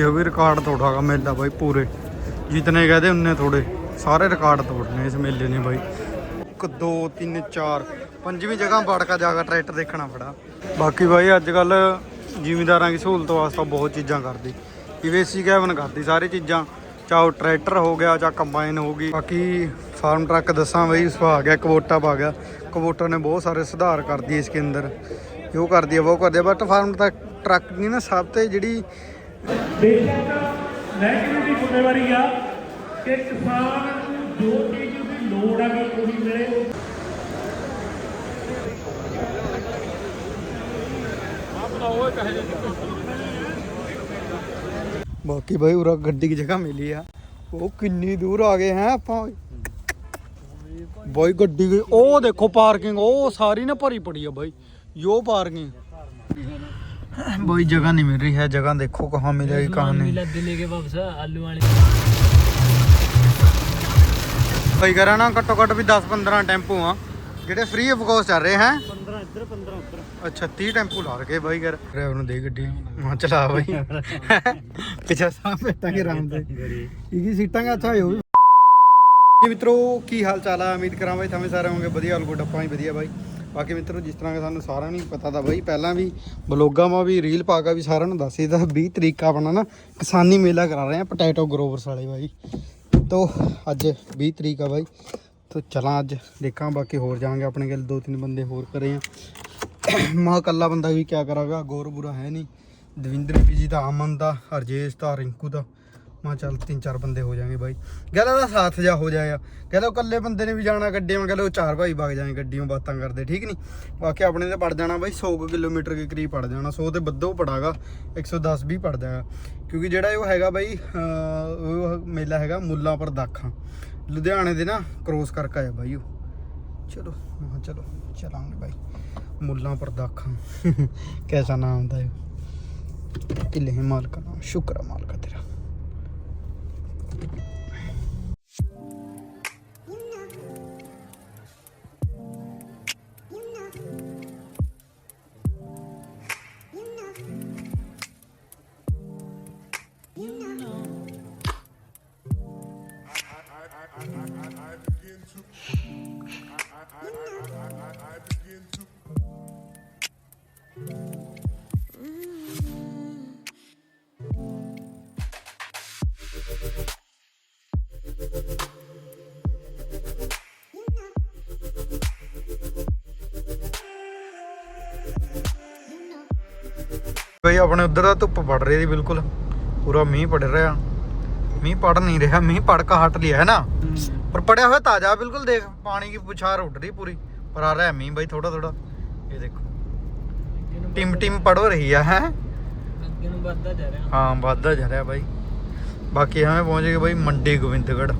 ਇਹ ਵੀ ਰਿਕਾਰਡ ਤੋੜਾਗਾ ਮੇਲਾ ਬਾਈ ਪੂਰੇ। ਜਿਤਨੇ ਕਹਦੇ ਉਨੇ ਥੋੜੇ। ਸਾਰੇ ਰਿਕਾਰਡ ਤੋੜਨੇ ਇਸ ਮੇਲੇ ਨੇ ਬਾਈ। 1 2 3 4 ਪੰਜਵੀਂ ਜਗ੍ਹਾ ਵੜਕਾ ਜਾਗਾ ਟਰੈਕਟਰ ਦੇਖਣਾ ਬੜਾ। ਬਾਕੀ ਬਾਈ ਅੱਜ ਕੱਲ ਜ਼ਿਮੀਂਦਾਰਾਂ ਦੀ ਸਹੂਲਤ ਵਾਸਤੇ ਬਹੁਤ ਚੀਜ਼ਾਂ ਕਰਦੀ। ਈਵੇਸੀ ਕੈਬਨ ਕਰਦੀ ਸਾਰੀ ਚੀਜ਼ਾਂ। ਚਾਹੇ ਉਹ ਟਰੈਕਟਰ ਹੋ ਗਿਆ ਜਾਂ ਕੰਬਾਈਨ ਹੋ ਗਈ। ਬਾਕੀ ਫਾਰਮ ਟਰੱਕ ਦੱਸਾਂ ਬਈ ਉਸ ਆ ਗਿਆ ਕਵੋਟਾ ਪਾ ਗਿਆ। ਕਵੋਟਾ ਨੇ ਬਹੁਤ ਸਾਰੇ ਸੁਧਾਰ ਕਰਦੀ ਇਸ ਕੇ ਅੰਦਰ। ਇਹ ਕਰਦੀ ਹੈ ਉਹ ਕਰਦੀ ਹੈ ਬਟ ਫਾਰਮ ਟਰੱਕ ਟਰੱਕ ਦੀ ਨਾ ਸਭ ਤੇ ਜਿਹੜੀ ਬੇਸ਼ੱਕ ਮਹਿਕਮੇ ਦੀ ਜ਼ਿੰਮੇਵਾਰੀ ਆ ਕਿ ਕਿਸਾਨ ਨੂੰ ਜੋ ਚੀਜ਼ ਦੀ ਲੋੜ ਆ ਕਿ ਉਹੀ ਮਿਲੇ ਬਾਕੀ ਬਾਈ ਉਰਾ ਗੱਡੀ ਦੀ ਜਗ੍ਹਾ ਮਿਲੀ ਆ ਉਹ ਕਿੰਨੀ ਦੂਰ ਆ ਗਏ ਹੈ ਆਪਾਂ ਬਾਈ ਗੱਡੀ ਦੀ ਉਹ ਦੇਖੋ ਪਾਰਕਿੰਗ ਉਹ ਸਾਰੀ ਨਾ ਭਰੀ ਪੜੀ ਆ ਬਾਈ ਯੋ ਪਾਰਕਿੰਗ ਬਾਈ ਜਗ੍ਹਾ नहीं मिल रही है जगह देखो कहाँ मिलेगी कहाँ नहीं मिला दिल्ली के वापस आलू वाले ਬਾਈ ਕਰਾਂ ਨਾ ਘੱਟੋ ਘੱਟ ਵੀ 10 15 ਟੈਂਪੂ ਆ ਜਿਹੜੇ ਫ੍ਰੀ ਆਫ ਕਾਸਟ ਚੱਲ ਰਹੇ ਹੈ 15 ਇੱਧਰ 15 ਉੱਧਰ ਅੱਛਾ 30 ਟੈਂਪੂ ਲਾ ਰਕੇ ਬਾਈ ਕਰ ਡਰਾਈਵਰ ਨੂੰ ਦੇ ਗੱਡੀ ਮਾਂ ਚਲਾ ਬਾਈ ਪਿੱਛੇ ਸਾਹ ਬੈਠਾਂਗੇ ਆਰਾਮ ਦੇ ਇਹਦੀ ਸੀਟਾਂ ਦਾ ਅੱਛਾ ਹੋ ਜੀ ਮਿੱਤਰੋ ਕੀ ਹਾਲ ਚਾਲ ਆ ਉਮੀਦ ਕਰਾਂ ਬਾਈ ਥਾਵੇਂ ਸਾਰੇ ਹੋਵੋਗੇ ਵਧੀਆ ਹਾਲ ਗੁੱਡ ਆਪਾਂ ਵੀ ਵਧੀਆ ਬਾਈ ਬਾਕੀ ਮਿੱਤਰੋ, ਜਿਸ ਤਰ੍ਹਾਂ ਕਿ ਸਾਨੂੰ ਸਾਰਿਆਂ ਨੂੰ ਹੀ ਪਤਾ ਤਾਂ ਬਾਈ, ਪਹਿਲਾਂ ਵੀ ਬਲੋਗਾਂ ਮਾ ਵੀ ਰੀਲ ਪਾ ਕੇ ਵੀ ਸਾਰਿਆਂ ਨੂੰ ਦੱਸੀ ਦਾ 20 ਤਰੀਕ ਆਪਣਾ ਨਾ ਕਿਸਾਨੀ ਮੇਲਾ ਕਰਾ ਰਹੇ ਆ ਪੋਟੈਟੋ ਗਰੋਵਰਸ ਵਾਲੇ ਬਾਈ। ਤੋ ਅੱਜ 20 ਤਰੀਕ ਆ ਬਾਈ, ਤੋ ਚਲਾਂ ਅੱਜ, ਦੇਖਾਂ ਬਾਕੀ ਹੋਰ ਜਾਵਾਂਗੇ, ਆਪਣੇ ਕੋਲ ਦੋ ਤਿੰਨ ਬੰਦੇ ਹੋਰ ਕਰੇ ਆ। ਮਾਂ ਇਕੱਲਾ ਬੰਦਾ ਵੀ ਕਿਆ ਕਰਾਗਾ, ਗੌਰ ਬੁਰਾ ਹੈ ਨਹੀਂ। ਦਵਿੰਦਰ ਵੀ ਜੀ ਦਾ, ਅਮਨ ਦਾ, ਹਰਜੇਸ਼ ਦਾ, ਰਿੰਕੂ ਦਾ। ਮਾਂ ਚੱਲ ਤਿੰਨ ਚਾਰ ਬੰਦੇ ਹੋ ਜਾਣਗੇ ਬਾਈ। ਕਹਿੰਦਾ ਦਾ ਸਾਥ ਜਾ ਹੋ ਜਾਇਆ ਕਹਿੰਦਾ ਉਹ ਇਕੱਲੇ ਬੰਦੇ ਨੇ ਵੀ ਜਾਣਾ ਗੱਡੀ ਮੈਂ ਕਹਿੰਦਾ ਉਹ ਚਾਰ ਭਾਈ ਵਗ ਜਾਏ ਗੱਡੀਆਂ ਬਾਤਾਂ ਕਰਦੇ, ਠੀਕ ਨਹੀਂ ਬਾਕੀ ਆਪਣੇ ਤੇ ਪੜ ਜਾਣਾ ਬਾਈ 100 ਕੁ ਕਿਲੋਮੀਟਰ ਦੇ ਕਰੀਬ ਪੜ ਜਾਣਾ 100 ਤੇ ਬੱਦੋ ਪੜਾਗਾ 110 ਵੀ ਪੜ ਜਾਏਗਾ। ਕਿਉਂਕਿ ਜਿਹੜਾ ਉਹ ਹੈਗਾ ਬਾਈ ਉਹ ਮੇਲਾ ਹੈਗਾ ਮੁੱਲਾਂਪੁਰ ਦਾਖਾਂ। ਲੁਧਿਆਣੇ ਦੇ ਨਾ ਕ੍ਰੋਸ ਕਰਕੇ ਆਇਆ ਬਾਈ ਉਹ। ਚਲੋ, ਮੈਂ ਚਲੋ, ਚਲਾਂਗੇ ਬਾਈ। ਮੁੱਲਾਂ ਪਰਦਾਖਾਂ ਕੈਸਾ ਨਾਮ ਦਾ ਹੈ ਇਲੇ ਮਾਲਕਾ ਨਾਮ, ਸ਼ੁਕਰ ਮਾਲਕਾ ਤੇਰਾ। ਬਈ ਆਪਣੇ ਉਧਰ ਦਾ ਧੁੱਪ ਪੜ ਰਹੀ ਸੀ ਬਿਲਕੁਲ। ਪੂਰਾ ਮੀਂਹ ਪੜ ਰਿਹਾ। ਮੀਂਹ ਪੜ ਨਹੀਂ ਰਿਹਾ। ਮੀਂਹ ਪੜ ਕੇ ਹਟ ਲਿਆ ਹੈ ਨਾ। ਪੜਿਆ ਹੋਇਆ ਤਾਜ਼ਾ ਬਿਲਕੁਲ ਦੇਖ ਪਾਣੀ ਦੀ ਪੁਛਾਰ ਉੱਡ ਰਹੀ ਪੂਰੀ। ਪਰ ਆ ਰਿਹਾ ਮੀਂਹ ਬਈ ਥੋੜਾ ਥੋੜਾ ਇਹ ਦੇਖੋ। ਟਿਮ ਟਿਮ ਪੜੋ ਰਹੀ ਆ ਹੈ? ਅੱਗੇ ਨੂੰ ਵੱਧਦਾ ਜਾ ਰਿਹਾ। ਹਾਂ ਵੱਧਦਾ ਜਾ ਰਿਹਾ ਬਾਈ। ਬਾਕੀ ਹਮੇ ਪਹੁੰਚ ਗਏ ਬਾਈ ਮੰਡੀ ਗੋਬਿੰਦਗੜ੍ਹ।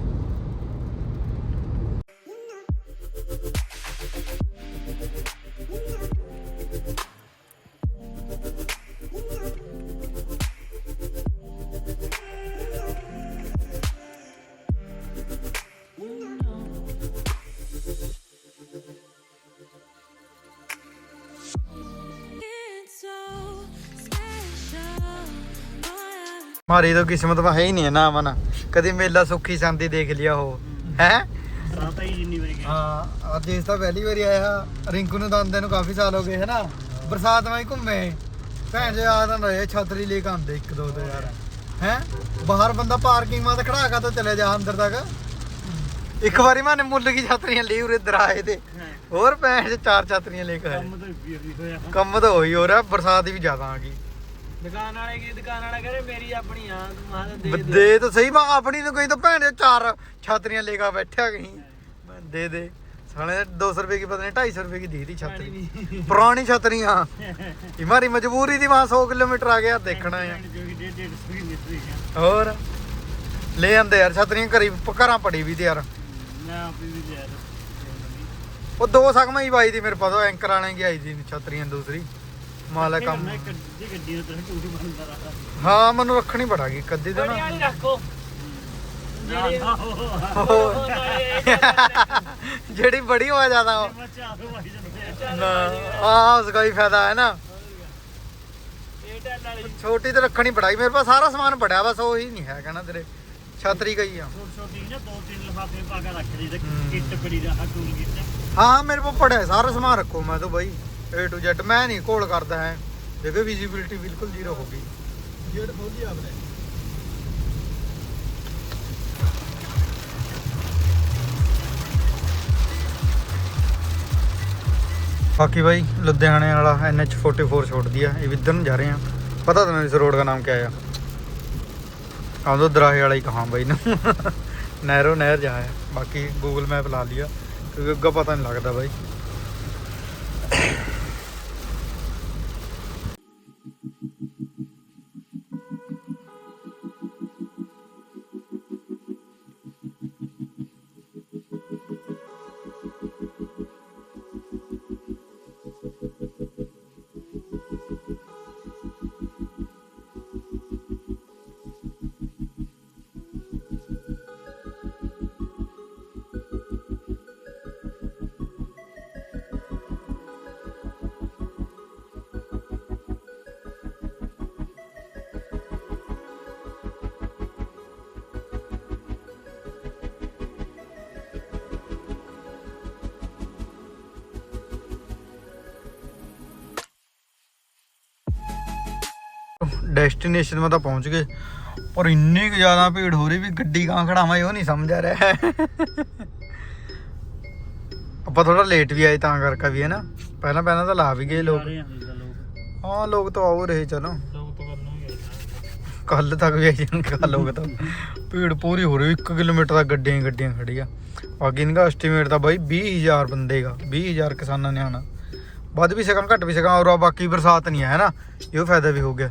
ਮਾਰੀ ਤਾਂ ਕਿਸਮਤ ਵਾ ਹੈ ਹੀ ਨਹੀਂ ਨਾ ਮਨ। ਕਦੀ ਮੇਲਾ ਸੁੱਖੀ ਸੰਦੀ ਦੇਖ ਲਿਆ ਹੋ? ਹੈ ਸਾਤਾ ਹੀ ਜਿੰਨੀ ਵਾਰੀ ਗਿਆ ਹਾਂ ਅੱਜ ਇਸ ਤਾਂ ਪਹਿਲੀ ਵਾਰੀ ਆਇਆ। ਰਿੰਕੂ ਨੂੰ ਨੂੰ ਕਾਫੀ ਸਾਲ ਹੋ ਗਏ ਹੈ ਨਾ ਬਰਸਾਤ ਵਾਂ ਹੀ ਘੁੰਮੇ। ਭੈਣ ਜੇ ਆ ਤਾਂ ਰਹੇ ਛਤਰੀ ਲੈ ਕੇ ਆਉਂਦੇ ਇੱਕ ਦੋ ਤੇ ਯਾਰ ਹੈ? ਬਾਹਰ ਬੰਦਾ ਪਾਰਕਿੰਗ ਮਾ ਤੇ ਖੜਾ ਕੇ ਤਾਂ ਚਲੇ ਜਾ ਅੰਦਰ ਤੱਕ। ਇੱਕ ਵਾਰੀ ਮਾਨੇ ਮੁੱਲ ਕੀ ਛਤਰੀਆਂ ਲਈ ਉਰੇ ਦਰਾਏ ਤੇ। ਹੋਰ ਭੈਣ ਜੇ ਚਾਰ ਛਤਰੀਆਂ ਲੈ ਕੇ ਆਏ। ਕੰਮ ਤਾਂ ਵੀਰ ਨਹੀਂ ਹੋਇਆ। ਕੰਮ ਤਾਂ ਹੋਈ ਹੋ ਰਿਹਾ ਬਰਸਾਤ ਵੀ ਜ਼ਿਆਦਾ ਆ ਗਈ। ਦੁਕਾਨ ਵਾਲੇ ਕੀ ਦੁਕਾਨ ਵਾਲਾ ਕਹੇ ਮੇਰੀ ਆਪਣੀ ਆ ਤੂੰ ਮਾਂ ਦੇ ਦੇ। ਦੇ ਤਾਂ ਸਹੀ ਮੈਂ ਆਪਣੀ ਨੂੰ ਕਹੀ ਤਾਂ ਭੈਣ ਦੇ ਚਾਰ ਛਤਰੀਆਂ ਲੈ ਕੇ ਬੈਠਿਆ ਕਹੀਂ। ਮੈਂ ਦੇ ਦੇ। ਸਾਲੇ 200 ਰੁਪਏ ਕੀ ਪਤਾ ਨਹੀਂ 250 ਰੁਪਏ ਕੀ ਦੀ ਦੀ ਛਤਰੀ। ਪੁਰਾਣੀ ਛਤਰੀਆਂ। ਇਹ ਮਾਰੀ ਮਜਬੂਰੀ ਦੀ ਵਾਂ 100 ਕਿਲੋਮੀਟਰ ਆ ਗਿਆ ਦੇਖਣਾ ਆ। ਹੋਰ? ਲੈ ਆਂਦੇ ਯਾਰ ਛਤਰੀਆਂ ਘਰੀ ਘਰਾਂ ਪੜੀ ਵੀ ਤੇ ਯਾਰ। ਮੈਂ ਉਹ ਦੋ ਸਕਮਾ ਹੀ ਬਾਈ ਦੀ ਮੇਰੇ ਪਤਾ ਐਂਕਰ ਵਾਲੇ ਕੀ ਆਈ ਦੀ ਛਤਰੀਆਂ ਦੂਸਰੀ। ਮਾਲਕ ਕੰਮ। ਹਾਂ ਮੈਨੂੰ ਰੱਖਣੀ ਪੜਾਗੀ ਕੱਦੀ ਦੇ ਨਾ। ਜਿਹੜੀ ਬੜੀ ਹੋ ਜਾਂਦਾ ਉਹ। ਨਾ ਆ ਉਸ ਦਾ ਹੀ ਫਾਇਦਾ ਹੈ ਨਾ। ਛੋਟੀ ਤੇ ਰੱਖਣੀ ਪੜਾਈ ਮੇਰੇ ਪਾਸ ਸਾਰਾ ਸਮਾਨ ਪੜਿਆ ਬਸ ਉਹੀ ਨਹੀਂ ਹੈ ਕਹਿੰਦਾ ਤੇਰੇ। ਛਤਰੀ ਗਈ ਆ। ਛੋਟੀ ਨਾ ਦੋ ਤਿੰਨ ਲਫਾਫੇ ਪਾ ਕੇ ਰੱਖ ਲਈ ਤੇ ਕਿੱਟ ਪੜੀ ਦਾ ਟੂਲ ਕਿੱਟ। ਹਾਂ ਮੇਰੇ ਕੋਲ ਪੜਿਆ ਸਾਰਾ ਸਮਾਨ ਰੱਖੋ ਮੈਂ ਤਾਂ ਬਈ। A to Z ਮੈਂ ਨਹੀਂ ਕੋਲ ਕਰਦਾ ਹੈ। ਦੇਖੋ ਵਿਜ਼ਿਬਿਲਟੀ ਬਿਲਕੁਲ ਜ਼ੀਰੋ ਹੋ ਗਈ। ਜੇੜ ਖੋਲੀ ਆਪਨੇ। ਬਾਕੀ ਬਾਈ ਲੁਧਿਆਣੇ ਵਾਲਾ NH44 ਛੋੜਦੀ ਆ ਇਹ ਵੀ ਇੱਧਰ ਨੂੰ ਜਾ ਰਹੇ ਆ ਪਤਾ ਤਾਂ ਨਹੀਂ ਇਸ ਰੋਡ ਦਾ ਨਾਮ ਕੀ ਆ। ਆਉਂਦੋ ਦਰਾਹੇ ਵਾਲਾ ਹੀ ਕਹਾਂ ਬਾਈ ਨੂੰ। ਨਹਿਰੋ ਨਹਿਰ ਜਾ ਹੈ ਬਾਕੀ ਗੂਗਲ ਮੈਪ ਲਾ ਲਿਆ। ਕਿਉਂਕਿ ਅੱਗਾ ਪਤਾ ਨਹੀਂ ਲੱਗਦਾ ਬਾਈ। ਡੈਸਟੀਨੇਸ਼ਨ ਮਾ ਤਾਂ ਪਹੁੰਚ ਗਏ। ਪਰ ਇੰਨੀ ਕੁ ਜ਼ਿਆਦਾ ਭੀੜ ਹੋ ਰਹੀ ਵੀ ਗੱਡੀ ਕਾਂ ਖੜਾਵਾਂ ਇਹ ਉਹ ਨਹੀਂ ਸਮਝ ਆ ਰਿਹਾ। ਆਪਾਂ ਥੋੜਾ ਲੇਟ ਵੀ ਆਏ ਤਾਂ ਕਰਕੇ ਵੀ ਹੈ ਨਾ ਪਹਿਲਾਂ ਪਹਿਲਾਂ ਤਾਂ ਲਾ ਵੀ ਗਏ ਲੋਕ। ਹਾਂ ਲੋਕ ਤਾਂ ਆਉ ਰਹੇ ਚਲੋ। ਕੱਲ ਤੱਕ ਵੀ ਆਈ ਜਾਣਗੇ ਲੋਕ ਤਾਂ। ਭੀੜ ਪੂਰੀ ਹੋ ਰਹੀ 1 ਕਿਲੋਮੀਟਰ ਦਾ ਗੱਡੀਆਂ ਹੀ ਗੱਡੀਆਂ ਖੜੀਆਂ ਬਾਕੀ ਇਨਕਾ ਐਸਟੀਮੇਟ ਤਾਂ ਬਾਈ 20000 ਬੰਦੇ ਦਾ 20000 ਕਿਸਾਨਾਂ ਨੇ ਆਣਾ ਵੱਧ ਵੀ ਸਕਣ ਘੱਟ ਵੀ ਸਕਣ ਔਰ ਬਾਕੀ ਬਰਸਾਤ ਨਹੀਂ ਹੈ ਨਾ ਇਹ ਫਾਇਦਾ ਵੀ ਹੋ ਗਿਆ।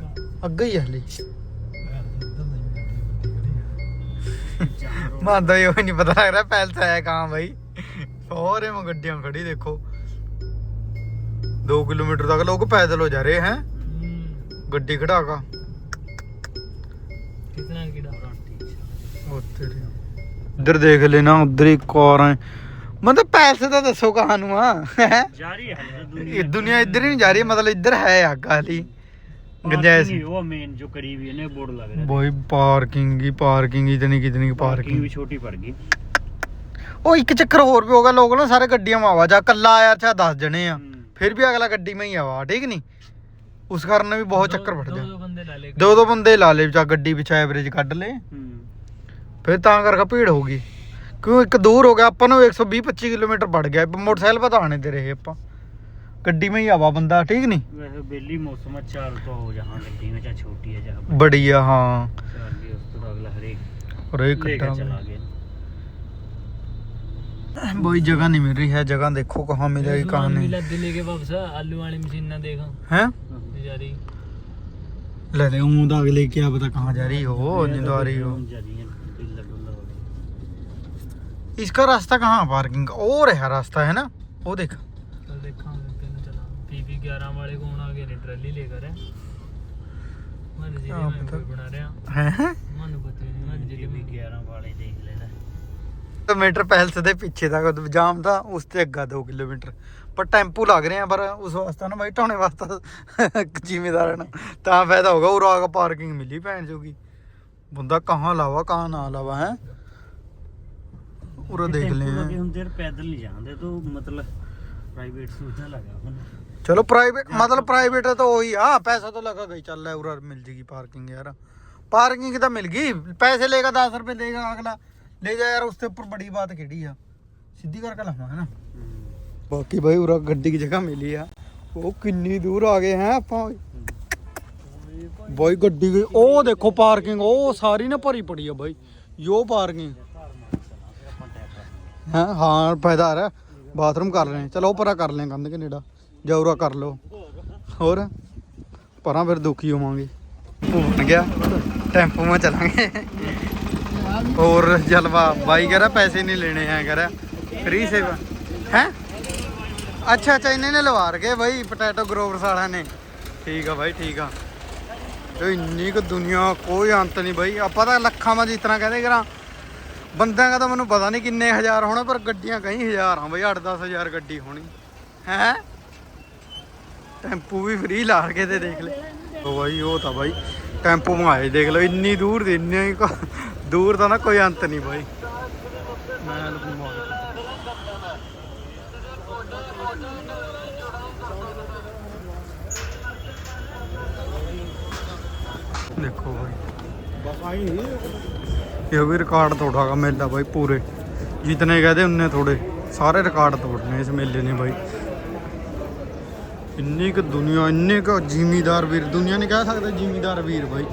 ਅੱਗਾ ਹੈ ਹੈ ਹੈ ਹੀ ਹਲੇ। ਮਾਂ ਤਾਂ ਇਹ ਨਹੀਂ ਪਤਾ ਲੱਗ ਰਿਹਾ ਪੈਲਸ ਹੈ ਕਹਾਂ ਬਾਈ। ਸਾਰੇ ਮੈਂ ਗੱਡੀਆਂ ਖੜੀ ਦੇਖੋ। 2 ਕਿਲੋਮੀਟਰ ਤੱਕ ਲੋਕ ਪੈਦਲ ਹੋ ਜਾ ਰਹੇ ਹੈ। ਹੂੰ। ਗੱਡੀ ਖੜਾ ਕਾ। ਕਿਤਨਾ ਕਿਡਾ ਇੱਧਰ ਦੇਖ ਲੈਣਾ ਉਧਰ ਹੀ ਕਾਰ ਮਤਲਬ ਪੈਸੇ ਤਾਂ ਦੱਸੋ ਕਹਾਂ ਨੂੰ ਆ ਹੈਂ? ਜਾਰੀ ਹੈ ਦੁਨੀਆ ਇੱਧਰ ਹੀ ਨਹੀਂ ਜਾ ਰਹੀ ਮਤਲਬ ਇੱਧਰ ਹੈ ਆ ਗਾਲੀ ਹੀ ਉਹ ਮੇਨ ਜੋ ਕਰੀਬ ਹੀ ਇਹਨੇ ਬੋਰਡ ਲੱਗ ਰਿਹਾ। ਬੋਈ ਪਾਰਕਿੰਗ ਹੀ ਪਾਰਕਿੰਗ ਇਤਨੀ ਕਿਤਨੀ ਪਾਰਕਿੰਗ। ਪਾਰਕਿੰਗ ਵੀ ਛੋਟੀ ਪੜ ਗਈ। ਉਹ ਇੱਕ ਚੱਕਰ ਹੋਰ ਵੀ ਹੋਗਾ ਲੋਕ ਨਾ ਸਾਰੇ ਗੱਡੀਆਂ ਮਾ ਆਵਾ ਜਾ ਕੱਲਾ ਆਇਆ ਚਾ 10 ਜਣੇ ਆ। ਫਿਰ ਵੀ ਅਗਲਾ ਗੱਡੀ ਮੈਂ ਹੀ ਆਵਾ ਠੀਕ ਨਹੀਂ ਉਸ ਕਾਰਨ ਵੀ ਬਹੁਤ ਚੱਕਰ ਫੜ ਦੋ ਜਾ ਦੋ ਬੰਦੇ ਲਾ ਲੇ ਦੋ ਦੋ ਬੰਦੇ ਲਾ ਲੇ ਚਾ ਗੱਡੀ ਵਿੱਚ ਐਵਰੇਜ ਕੱਢ ਲੇ ਫਿਰ ਤਾਂ ਕਰਕੇ ਭੀੜ ਹੋ ਗਈ। ਕਿਉਂ ਇੱਕ ਦੂਰ ਹੋ ਗਿਆ ਆਪਾਂ ਨੂੰ 120 25 ਕਿਲੋਮੀਟਰ ਪੜ ਗਿਆ ਮੋਟਰਸਾਈਕਲ ਪਤਾਣੇ ਤੇ ਰਹੇ ਆਪਾਂ। ਗੱਡੀ में ही आवा बंदा ठीक नहीं ਵੈਸੇ ਬੇਲੀ ਮੌਸਮ ਹੈ ਚਾਲ ਤੋਂ ਹੋ ਜਹਾਂ ਗੱਡੀ ਵਿੱਚ ਚਾਹੇ ਛੋਟੀ ਹੈ ਜਹਾਂ बड़ी है हाँ ਚਾਲ ਵੀ ਉਸ ਤੋਂ ਅਗਲਾ ਹਰੇਕ और एक ਲੈ ਕੇ कट्टा ਚਲਾ ਗਿਆ वही जगह नहीं मिल रही है जगह देखो कहाँ मिलेगी कहाँ नहीं मिला दिल्ली के वापस आलू वाली मशीन ना देखा हैं जा रही ले ले हूँ तो अगले क्या पता कहाँ जा रही हो नहीं तो आ रही हो इसका रास्ता कहाँ पार्किंग का और है रास्ता है ना वो देख कल देखा किन चला पीपी 11 वाले को होना आगे ट्रॉली लेकर है मन जिले हाँ, में पता- कोई बना रहा हैं मन बता मन जिले में 11 ਵਾਲੇ ਦੇਖ ਲੈਣਾ तो मीटर पैलस ਦੇ ਪਿੱਛੇ ਤੱਕ ਜਾਮ ਦਾ ਉਸ ਤੇ ਅੱਗਾ 2 ਕਿਲੋਮੀਟਰ ਪਰ ਟੈਂਪੂ ਲੱਗ ਰਹੇ ਆ ਪਰ ਉਸ ਵਾਸਤੇ ਨਾ ਬਾਈ ਢਾਉਣੇ ਵਾਸਤੇ ਜ਼ਿਮੀਦਾਰਾਂ ਨੂੰ ਤਾਂ ਫਾਇਦਾ ਹੋਗਾ ਉਰਾ ਆ ਪਾਰਕਿੰਗ ਮਿਲੀ ਭੈਣ ਜੋਗੀ ਬੰਦਾ ਕਹਾਂ ਲਾਵਾ ਕਹਾਂ ਨਾ ਲਾਵਾ ਹੈ ਉਰਾ ਦੇਖ ਲੈ ਕਿ ਹੁਣ ਦੇਰ ਪੈਦਲ ਨਹੀਂ ਜਾਂਦੇ ਤਾਂ ਮਤਲਬ ਪ੍ਰਾਈਵੇਟ ਸੁਵਿਧਾ ਲਗਾ ਹੁਣ चलो प्राइवेट हाँ, मतलब तो- प्राइवेट है तो वही हाँ पैसा तो लगा गई चल रहा है उधर मिल जाएगी पार्किंग यार। पार्किंग तो मिल गई पैसे लेगा दस रुपये देगा अगला। ले जाए यार उसके ऊपर बड़ी बात खेड़ी है। सीधी करके लावा है ना? बाकी भाई उरा गड्डी की जगह मिली है। वो किन्नी दूर आ गए हैं आप भाई। गड्डी की ओ देखो पार्किंग ओ सारी ना भरी पड़ी है भाई। यो पार्किंग हाँ फ़ायदा आ रहा है। बाथरूम कर रहे हैं। चलो परा कर लें गंद के नेड़ा। ਜੌਰਾ ਕਰ ਲਓ। ਹੋਰ? ਪਰਾਂ ਫਿਰ ਦੁਖੀ ਹੋਵਾਂਗੇ। ਭੁੱਲ ਗਿਆ। ਟੈਂਪੂ ਮਾ ਚਲਾਂਗੇ। ਹੋਰ ਜਲਵਾ, ਬਾਈ ਕਹ ਰਿਹਾ ਪੈਸੇ ਨਹੀਂ ਲੈਣੇ ਆ ਕਹ ਰਿਹਾ। ਫ੍ਰੀ ਸੇਵਾ ਹੈ? ਅੱਛਾ ਅੱਛਾ, ਇਹਨੇ ਨੇ ਲਵਾ ਰਗੇ ਬਾਈ ਪੋਟੈਟੋ ਗਰੋਵਰਸ ਵਾਲਿਆਂ ਨੇ। ਠੀਕ ਆ ਬਾਈ, ਠੀਕ ਆ। ਤੇ ਇੰਨੀ ਕੁ ਦੁਨੀਆ, ਕੋਈ ਅੰਤ ਨਹੀਂ ਬਾਈ। ਆਪਾਂ ਤਾਂ ਲੱਖਾਂ ਮਾ ਜਿਸ ਤਰ੍ਹਾਂ ਕਹਦੇ ਕਰਾਂ। ਬੰਦਿਆਂ ਦਾ ਤਾਂ ਮੈਨੂੰ ਪਤਾ ਨਹੀਂ ਕਿੰਨੇ ਹਜ਼ਾਰ ਹੋਣਾ, ਪਰ ਗੱਡੀਆਂ ਕਈ ਹਜ਼ਾਰ ਆ ਬਾਈ 8-10 ਹਜ਼ਾਰ ਗੱਡੀ ਹੋਣੀ। ਹੈ? ਟੈਂਪੂ ਵੀ ਫ੍ਰੀ ਲਾ ਕੇ ਤੇ ਦੇਖ ਲੈ। ਉਹ ਬਾਈ, ਉਹ ਤਾਂ ਬਾਈ, ਟੈਂਪੂ ਮੰਗਾਏ ਦੇਖ ਲਓ, ਇੰਨੀ ਦੂਰ ਦੀ, ਇੰਨੇ ਦੂਰ ਦਾ ਨਾ ਕੋਈ ਅੰਤ ਨਹੀਂ ਬਾਈ। ਮੈਂ ਦੇਖੋ ਬਾਈ। ਇਹ ਵੀ ਰਿਕਾਰਡ ਤੋੜਾਗਾ ਮੇਲਾ ਬਾਈ ਪੂਰੇ। ਜਿਤਨੇ ਕਹਦੇ, ਉਨੇ ਥੋੜੇ। ਸਾਰੇ ਰਿਕਾਰਡ ਤੋੜਨੇ ਇਸ ਮੇਲੇ ਨੇ ਬਾਈ। ਇੰਨੀ ਕੁ ਦੁਨੀਆ, ਇੰਨੇ ਕੁ ਜ਼ਿਮੀਦਾਰ ਵੀਰ, ਦੁਨੀਆ ਨਹੀਂ ਕਹਿ ਸਕਦਾ ਜ਼ਿਮੀਦਾਰ ਵੀਰ ਬਾਈ।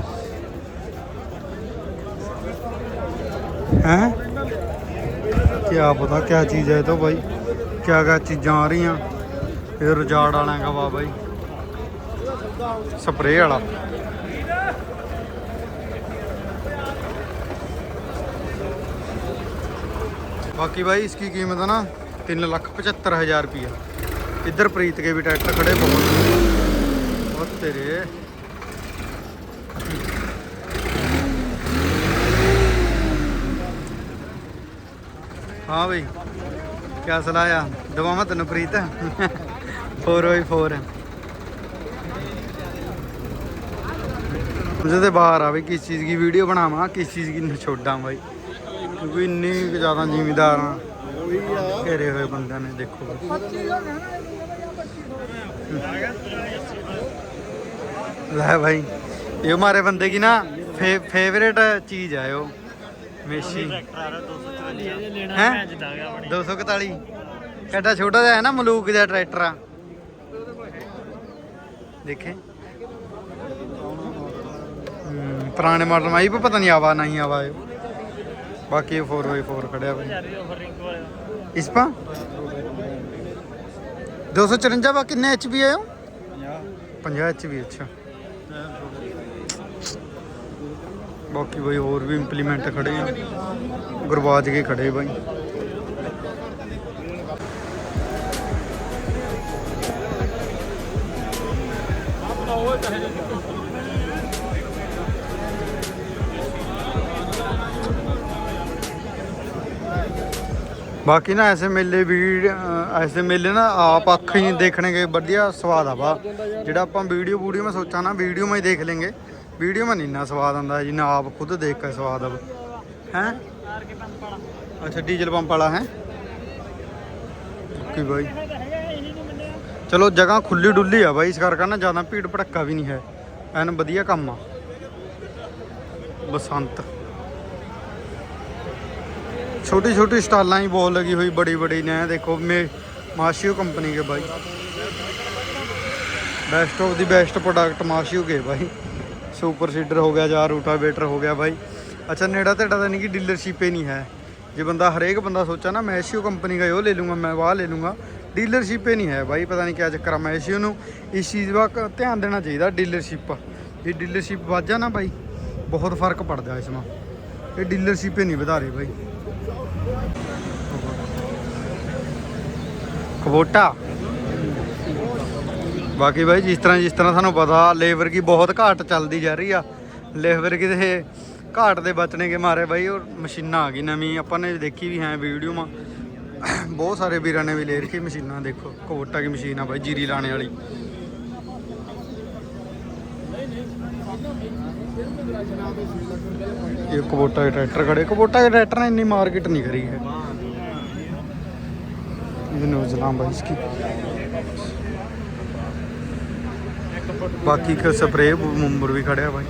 ਹੈ? ਕੀ ਪਤਾ ਕੀ ਚੀਜ਼ ਹੈ ਇਹ ਤੋਂ ਬਾਈ। ਕਿਆ ਕਿਆ ਚੀਜ਼ਾਂ ਆ ਰਹੀਆਂ। ਇਹ ਰਜਾੜ ਵਾਲਾ ਕਵਾ ਬਾਈ। ਸਪਰੇਅ ਵਾਲਾ। ਬਾਕੀ ਬਾਈ, ਇਸ ਕੀ ਕੀਮਤ ਹੈ ਨਾ? 375000 ਰੁਪਇਆ इधर प्रीत के भी ट्रैक्टर खड़े बहुत बहुत तेरे हाँ भाई क्या सलाह आ दवावा तेन प्रीत फोर बाई फोर मुझे तो बाहर आ भाई किस चीज़ की वीडियो बनावा किस चीज़ की छोड़ा भाई ਕਿਉਂਕਿ ਇੰਨੀ ਕੁ ਜ਼ਿਆਦਾ ਜ਼ਿਮੀਦਾਰ ਆ ਘੇਰੇ ਹੋਏ ਬੰਦਿਆਂ ਨੇ ਦੇਖੋ। ਲੈ ਭਾਈ ਇਹ ਮਾਰੇ ਬੰਦੇ ਕੀ ਨਾ ਫੇਵਰੇਟ ਚੀਜ਼ ਆ ਉਹ ਮੇਸ਼ੀ। ਹੈ? 241 ਐਡਾ ਛੋਟਾ ਜਿਹਾ ਹੈ ਨਾ ਮਲੂਕ ਜਿਹਾ ਟਰੈਕਟਰ ਆ। ਦੇਖੇ। ਪੁਰਾਣੇ ਮਾਡਲ ਮਾਈ ਪਤਾ ਨਹੀਂ ਆਵਾ ਨਹੀਂ ਆਵਾ ਇਹ। ਬਾਕੀ ਇਹ 4x4 ਖੜਿਆ ਭਾਈ ਯਾਰ ਇਹ ਓਵਰ ਰਿੰਕ ਵਾਲੇ 254 ਬਾ ਕਿੰਨੇ ਐਚਪੀ ਆਇਓ 50 ਐਚਪੀ ਅੱਛਾ। ਬਾਕੀ ਬਈ ਹੋਰ ਵੀ ਇੰਪਲੀਮੈਂਟ ਖੜੇ ਆ। ਗੁਰਬਾਜ ਕੇ ਖੜੇ ਬਾਈ। ਬਾਕੀ ਨਾ ਐਸੇ ਮੇਲੇ ਵੀ ਐਸੇ ਮੇਲੇ ਨਾ ਆਪ ਅੱਖਾਂ ਹੀ ਦੇਖਣੇ ਕੇ ਵਧੀਆ ਸਵਾਦ ਆ ਵਾ ਜਿਹੜਾ ਆਪਾਂ ਵੀਡੀਓ ਵੀਡੀਓ ਮੈਂ ਸੋਚਾਂ ਨਾ, ਵੀਡੀਓ ਮੈਂ ਹੀ ਦੇਖ ਲੈਂਗੇ। ਵੀਡੀਓ ਮੈਂ ਨਹੀਂ ਨਾ ਸਵਾਦ ਆਉਂਦਾ ਜਿੰਨਾ ਆਪ ਖੁਦ ਦੇਖ ਕੇ ਸਵਾਦ ਆ ਹੈ? ਅੱਛਾ, ਡੀਜ਼ਲ ਪੰਪ ਵਾਲਾ, ਹੈ? Okay bye. ਚਲੋ, ਜਗ੍ਹਾ ਖੁੱਲੀ ਡੁੱਲੀ ਆ ਬਾਈ, ਇਸ ਕਰਕੇ ਨਾ ਜ਼ਿਆਦਾ ਭੀੜ ਭੜੱਕਾ ਵੀ ਨਹੀਂ ਹੈ। ਐਨ ਵਧੀਆ ਕੰਮ ਆ। ਬਸੰਤ। छोटी छोटी स्टॉलें ही बहुत लगी हुई बड़ी बड़ी ने देखो मे माशियो कंपनी के भाई best of the best product Maschio के भाई सुपर सीडर हो गया जा रूटावेटर हो गया भाई अच्छा नेड़ा तेड़ा तो नहीं कि डीलरशिप ही नहीं है जो बंदा हरेक बंदा सोचा ना मैं एशियो कंपनी का यो ले लूँगा मैं वाह ले लूँगा डीलरशिप ही नहीं है भाई पता नहीं क्या चक्कर है मैं एशियो ਨੂੰ ਇਸ ਚੀਜ਼ ਵਾ ਧਿਆਨ ਦੇਣਾ ਚਾਹੀਦਾ ਡੀਲਰਸ਼ਿਪ ਇਹ ਡੀਲਰਸ਼ਿਪ ਵੱਧ ਜਾ ਨਾ ਭਾਈ ਬਹੁਤ ਫਰਕ ਪੜਦਾ ਇਸ ਨਾਲ ਇਹ ਡੀਲਰਸ਼ਿਪ ਹੀ ਨਹੀਂ ਵਧਾ ਰਹੀ ਭਾਈ ਕਬੋਟਾ। ਬਾਕੀ ਬਾਈ, ਜਿਸ ਤਰ੍ਹਾਂ ਜਿਸ ਤਰ੍ਹਾਂ ਸਾਨੂੰ ਪਤਾ, ਲੇਬਰ ਕੀ ਬਹੁਤ ਘਾਟ ਚੱਲਦੀ ਜਾ ਰਹੀ ਆ। ਲੇਬਰ ਕਿਤੇ ਘਾਟ ਦੇ ਬਚਣੇ ਕੇ ਮਾਰੇ ਬਾਈ, ਉਹ ਮਸ਼ੀਨਾਂ ਆ ਗਈ ਨਵੀਂ। ਆਪਾਂ ਨੇ ਦੇਖੀ ਵੀ ਹੈ ਵੀਡੀਓ ਮਾ ਬਹੁਤ ਸਾਰੇ ਵੀਰਾਂ ਨੇ ਵੀ ਲੈ ਰੱਖੀ ਮਸ਼ੀਨਾਂ, ਦੇਖੋ, ਕਬੋਟਾ ਦੀ ਮਸ਼ੀਨ ਆ ਬਾਈ, ਜੀਰੀ ਲਾਣੇ ਵਾਲੀ। ਇਹ ਕਬੋਟਾ ਦੇ ਟਰੈਕਟਰ ਖੜੇ। ਕਬੋਟਾ ਦੇ ਟਰੈਕਟਰ ਨੇ ਇੰਨੀ ਮਾਰਕੀਟ ਨਹੀਂ ਕਰੀ ਹੈ। ਇਹ ਨੌਜਵਾਨ ਬਾਈ ਇਸਕੀ। ਬਾਕੀ ਇੱਕ ਸਪਰੇ ਮੁੰਬਰ ਵੀ ਖੜਿਆ ਬਾਈ।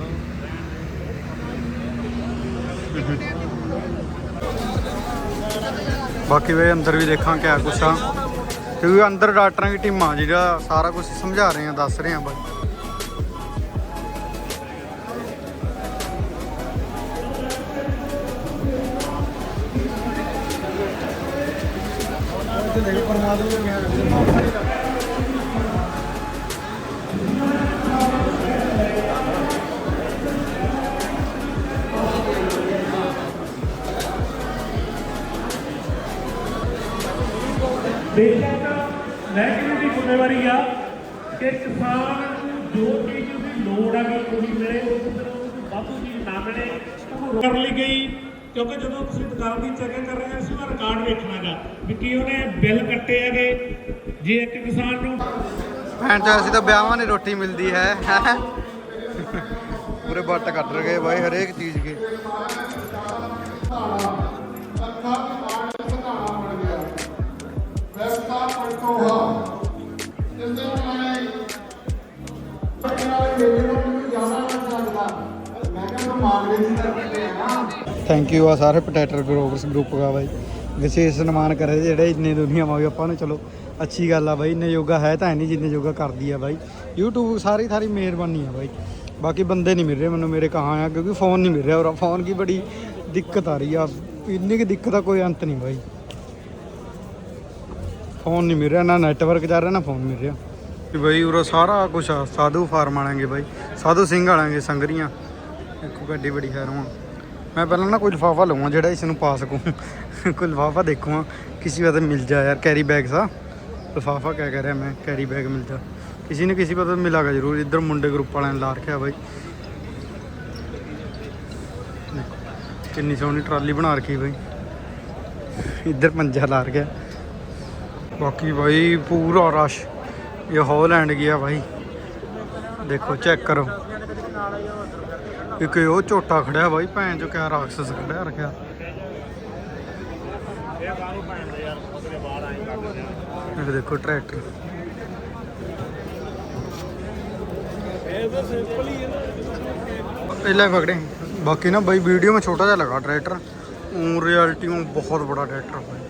ਬਾਕੀ ਵੇ ਅੰਦਰ ਵੀ ਦੇਖਾਂ ਕਿਆ ਕੁਛ ਆ। ਕਿਉਂਕਿ ਅੰਦਰ ਡਾਕਟਰਾਂ ਦੀ ਟੀਮਾਂ, ਜਿਹੜਾ ਸਾਰਾ ਕੁਝ ਸਮਝਾ ਰਹੇ ਆ, ਦੱਸ ਰਹੇ ਆ ਬਾਈ। ਬੇਸ਼ੱਕ ਮਹਿਕਮੇ ਦੀ ਜ਼ਿੰਮੇਵਾਰੀ ਆ ਕਿ ਕਿਸਾਨ ਜੋ ਚੀਜ਼ ਦੀ ਲੋੜ ਆ ਕਿ ਉਹਦੀ ਮਿਲੇ, ਉਸ ਨੂੰ ਵਾਧੂ ਚੀਜ਼ ਨਾ ਮਿਲੇ ਉਹਨੂੰ ਰੋਕਣ ਲਈ ਗਈ। ਕਿਉਂਕਿ ਜਦੋਂ ਤੁਸੀਂ ਦੁਕਾਨ ਦੀ ਚੈਕਿੰਗ ਕਰ ਰਹੇ ਹੋ ਅਸੀਂ ਉਹ ਰਿਕਾਰਡ ਵੇਖਣਾਗਾ ਵੀ ਕੀ ਉਹਨੇ ਬਿੱਲ ਕੱਟੇ ਹੈਗੇ ਜੇ ਇੱਕ ਕਿਸਾਨ ਨੂੰ ਭੈਣ ਚੋ ਅਸੀਂ ਤਾਂ ਵਿਆਹਾਂ ਦੀ ਰੋਟੀ ਮਿਲਦੀ ਹੈ। ਪੂਰੇ ਬੱਟ ਕੱਟ ਰਗੇ ਬਾਈ ਹਰੇਕ ਚੀਜ਼ ਕੇ। ਥੈਂਕ ਯੂ ਆ ਸਾਰੇ ਪੋਟੈਟਰ ਗਰੋਵਰਸ ਗਰੁੱਪ ਦਾ ਬਾਈ। ਵਿਸ਼ੇਸ਼ ਸਨਮਾਨ ਕਰੇ ਜਿਹੜੇ ਇੰਨੇ ਦੁਨੀਆ ਮਾ ਵੀ ਆਪਾਂ ਨੂੰ, ਚਲੋ, ਅੱਛੀ ਗੱਲ ਆ ਬਾਈ। ਇੰਨੇ ਯੋਗਾ ਹੈ ਤਾਂ ਹੈ ਨਹੀਂ ਜਿੰਨੇ ਯੋਗਾ ਕਰਦੀ ਆ ਬਾਈ। YouTube ਸਾਰੀ ਸਾਰੀ ਮਿਹਰਬਾਨੀ ਆ ਬਾਈ। ਬਾਕੀ ਬੰਦੇ ਨਹੀਂ ਮਿਲ ਰਹੇ ਮੈਨੂੰ, ਮੇਰੇ ਕਹਾਂ ਆ, ਕਿਉਂਕਿ ਫੋਨ ਨਹੀਂ ਮਿਲ ਰਿਹਾ ਔਰ ਫੋਨ ਕੀ ਬੜੀ ਦਿੱਕਤ ਆ ਰਹੀ ਆ। ਇੰਨੀ ਕਿ ਦਿੱਕਤ ਦਾ ਕੋਈ ਅੰਤ ਨਹੀਂ ਬਾਈ। ਫੋਨ ਨਹੀਂ ਮਿਲ ਰਿਹਾ, ਨਾ ਨੈਟਵਰਕ ਚੱਲ ਰਿਹਾ, ਨਾ ਫੋਨ ਮਿਲ ਰਿਹਾ। ਕਿ ਬਾਈ ਉਰੋ ਸਾਰਾ ਕੁਝ ਆ। ਸਾਧੂ ਫਾਰਮ ਵਾਲਾਂਗੇ ਬਾਈ। ਸਾਧੂ ਸਿੰਘ ਵਾਲਾਂਗੇ ਸੰਗਰੀਆਂ। ਦੇਖੋ ਗੱਡੀ ਬੜੀ ਹੈਰੋਂ ਮੈਂ ਪਹਿਲਾਂ ਨਾ ਕੋਈ ਲਿਫਾਫਾ ਲਵਾਂ ਜਿਹੜਾ ਇਸ ਨੂੰ ਪਾ ਸਕੂੰ ਕੋਈ ਲਿਫਾਫਾ ਦੇਖੂਆਂ ਕਿਸੇ ਵਾਰ ਮਿਲ ਜਾ ਯਾਰ ਕੈਰੀ ਬੈਗ ਸਾ ਲਿਫਾਫਾ ਕਹਿ ਕਹਿ ਰਿਹਾ ਮੈਂ ਕੈਰੀ ਬੈਗ ਮਿਲ ਜਾ। ਕਿਸੇ ਨੇ ਕਿਸੇ ਪਤਾ ਮਿਲਾਗਾ ਜ਼ਰੂਰ ਇੱਧਰ ਮੁੰਡੇ ਗਰੁੱਪ ਵਾਲਿਆਂ ਨੇ ਲਾ ਰੱਖਿਆ ਬਾਈ। ਦੇਖੋ, ਕਿੰਨੀ ਸੋਹਣੀ ਟਰਾਲੀ ਬਣਾ ਰੱਖੀ ਬਾਈ। ਇੱਧਰ ਪੰਜਾ ਲਾ ਰੱਖਿਆ। ਬਾਕੀ ਬਾਈ ਪੂਰਾ ਰਸ਼ ਇਹ ਹੌਲੈਂਡ ਗਿਆ ਬਾਈ। ਦੇਖੋ ਚੈੱਕ ਕਰੋ। ਇੱਕ ਉਹ ਝੋਟਾ ਖੜਿਆ ਬਾਈ ਭੈਣ ਚੋ ਕਿਆ ਰਾਖਸਸ ਖੜਿਆ ਰੱਖਿਆ ਇਹ ਦੇਖੋ ਟਰੈਕਟਰ ਪਹਿਲਾਂ ही पकड़े बाकी ना भाई वीडियो में छोटा सा लगा ट्रैक्टर रियलिटी में बहुत बड़ा ट्रैक्टर है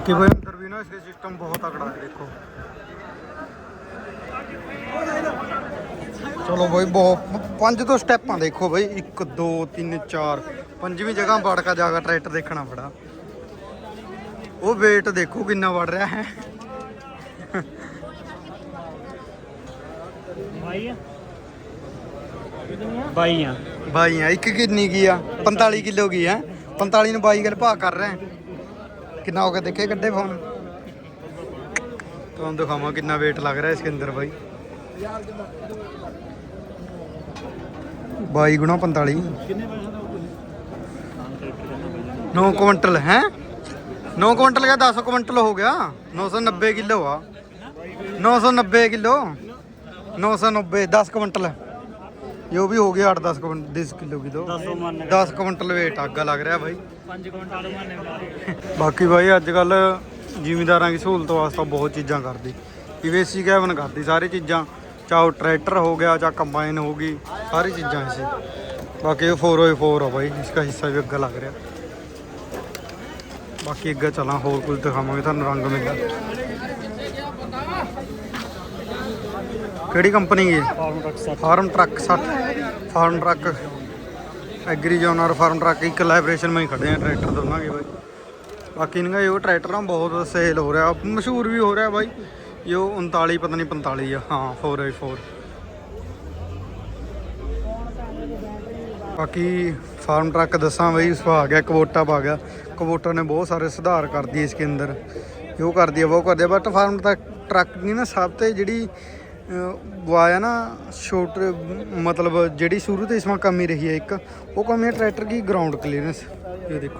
कि भाई अंदर भी ना इसके सिस्टम बहुत तगड़ा है देखो ਚਲੋ ਬਾਈ ਬਹੁਤ ਪੰਜ ਤੋਂ ਸਟੈਪਾਂ ਦੇਖੋ ਬਾਈ। 1 2 3 4 ਪੰਜਵੀਂ ਜਗ੍ਹਾ ਵੜ ਕੇ ਜਾਗਾ ਟਰੈਕਟਰ ਦੇਖਣਾ ਬੜਾ। ਉਹ weight ਦੇਖੋ ਕਿੰਨਾ ਵੜ ਰਿਹਾ ਹੈ। ਬਾਈ ਆ। ਬਾਈ ਆ। ਬਾਈ ਆ ਇੱਕ ਕਿੰਨੀ ਕੀ ਆ? 45 ਕਿਲੋ ਕੀ ਆ? 45 ਨੂੰ 22 ਕਿਲੋ ਭਾਅ ਕਰ ਰਹੇ ਕਿੰਨਾ ਹੋ ਗਿਆ ਦੇਖੇ ਕੱਢੇ ਫੋਨ? ਤੁਹਾਨੂੰ ਦਿਖਾਵਾਂ ਕਿੰਨਾ weight ਲੱਗ ਰਿਹਾ ਇਸਕੇ ਅੰਦਰ ਬਾਈ। ਬਾਈ ਗੁਣਾ 45 9 ਕੁਇੰਟਲ ਹੈ? 9 ਕੁਇੰਟਲ ਦਾ 10 ਕੁਇੰਟਲ ਹੋ ਗਿਆ। 990 ਕਿਲੋ ਆ। 990 ਕਿਲੋ। 990 10 ਕੁਇੰਟਲ। ਜੋ ਵੀ ਹੋ ਗਿਆ 8-10 quintal 10 kilo kilo. 10 quintal weight ਆਗਾ ਲੱਗ ਰਿਹਾ ਭਾਈ 5 ਕੁਇੰਟਲ ਮਾਨੇ ਬਾਕੀ ਭਾਈ ਅੱਜ ਕੱਲ ਜ਼ਿਮੀਦਾਰਾਂ ਦੀ ਸਹੂਲਤ ਵਾਸਤੇ ਬਹੁਤ ਚੀਜ਼ਾਂ ਕਰਦੀ। ਪੀਵੀਸੀ ਕੈਬਨ ਕਰਦੀ ਸਾਰੇ ਚੀਜ਼ਾਂ। ਚਾਹ ਟਰੈਕਟਰ ਹੋ ਗਿਆ ਚਾਹ ਕੰਬਾਈਨ ਹੋ ਗਈ। सारी चीज़ां ऐसे बाकी ये फोर बाई फोर है भाई इसका हिस्सा भी अग्गा लग रहा बाकी अग्गा चला होर कुछ दिखावांगे थानू रंग मिलदा ਕਿਹੜੀ ਕੰਪਨੀ ਹੈ ਫਾਰਮ ਟਰੱਕ ਸੱਤ Farmtrac 60 Farmtrac agri zone ਔਰ ਫਾਰਮ ਟਰੱਕ ਇੱਕ ਕੋਲੈਬੋਰੇਸ਼ਨ में ही खड़े हैं ट्रैक्टर दोनों के भाई ਬਾਕੀ ਇਹਨਾਂ ਇਹ ਟਰੈਕਟਰ ਨਾ ਬਹੁਤ ਸੇਲ ਹੋ ਰਿਹਾ ਮਸ਼ਹੂਰ ਵੀ ਹੋ ਰਿਹਾ ਬਾਈ ਇਹ 39 ਪਤਾ ਨਹੀਂ 45 ਆ ਹਾਂ 4x4 ਬਾਕੀ ਫਾਰਮ ਟਰੱਕ ਦੱਸਾਂ ਬਈ, ਸੁਹਾਗ ਹੈ ਕਵੋਟਾ ਪਾ ਗਿਆ। ਕਵੋਟਾ ਨੇ ਬਹੁਤ ਸਾਰੇ ਸੁਧਾਰ ਕਰਦੀ ਇਸ ਕੇ ਅੰਦਰ। ਉਹ ਕਰਦੀ ਹੈ ਉਹ ਕਰਦੀ ਹੈ ਬਟ ਫਾਰਮ ਟਰੱਕ ਟਰੱਕ ਨਹੀਂ ਨਾ ਸਭ ਤੇ ਜਿਹੜੀ ਵਾਇਆ ਨਾ, ਛੋਟ, ਮਤਲਬ ਜਿਹੜੀ ਸ਼ੁਰੂ ਤੋਂ ਇਸਮਾ ਕਮੀ ਰਹੀ ਹੈ ਇੱਕ, ਉਹ ਕਮੀ ਹੈ ਟਰੈਕਟਰ ਦੀ ਗਰਾਊਂਡ ਕਲੀਅਰੈਂਸ ਇਹ ਦੇਖੋ।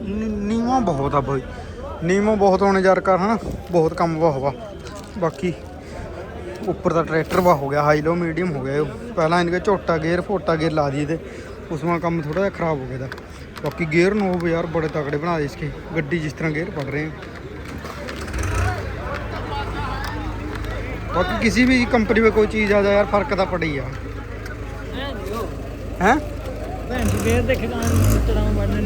ਨੀਵਾ ਬਹੁਤ ਆ ਭਾਈ ਨੀਵਾ ਬਹੁਤ ਹੋਣੇ ਯਾਰ ਕਰ ਹਨਾ? ਬਹੁਤ ਕੰਮ ਬਹੁਤ ਵਾ ਬਾਕੀ ਉੱਪਰ ਦਾ ਟਰੈਕਟਰ ਵਾ ਹੋ ਗਿਆ ਹਾਈ ਲੋ ਮੀਡੀਅਮ ਹੋ ਗਿਆ ਪਹਿਲਾਂ ਇਹਨਾਂ ਕੇ ਝੋਟਾ ਗੇਅਰ ਫੋਟਾ ਗੇਅਰ ਲਾ ਦਈਏ ਤੇ ਉਸਮਾ ਕੰਮ ਥੋੜਾ ਜਿਹਾ ਖਰਾਬ ਹੋ ਗਿਆ ਦਾ ਬਾਕੀ ਗੇਅਰ ਨੋਬ ਯਾਰ ਬੜੇ ਤਕੜੇ ਬਣਾ ਦੇ ਇਸਕੇ। ਗੱਡੀ ਜਿਸ ਤਰ੍ਹਾਂ ਗੇਅਰ ਪੜ ਰਹੇ ਬਾਕੀ ਕਿਸੇ ਵੀ ਕੰਪਨੀ ਵਿੱਚ ਕੋਈ ਚੀਜ਼ ਆ ਜਾ ਯਾਰ ਫ਼ਰਕ ਤਾਂ ਪੜੀ ਆ। ਹੈ? ਗੇਅਰ ਦੇਖੇ ਤਾਂ ਚੜਾਉਂ ਬੜਨੇ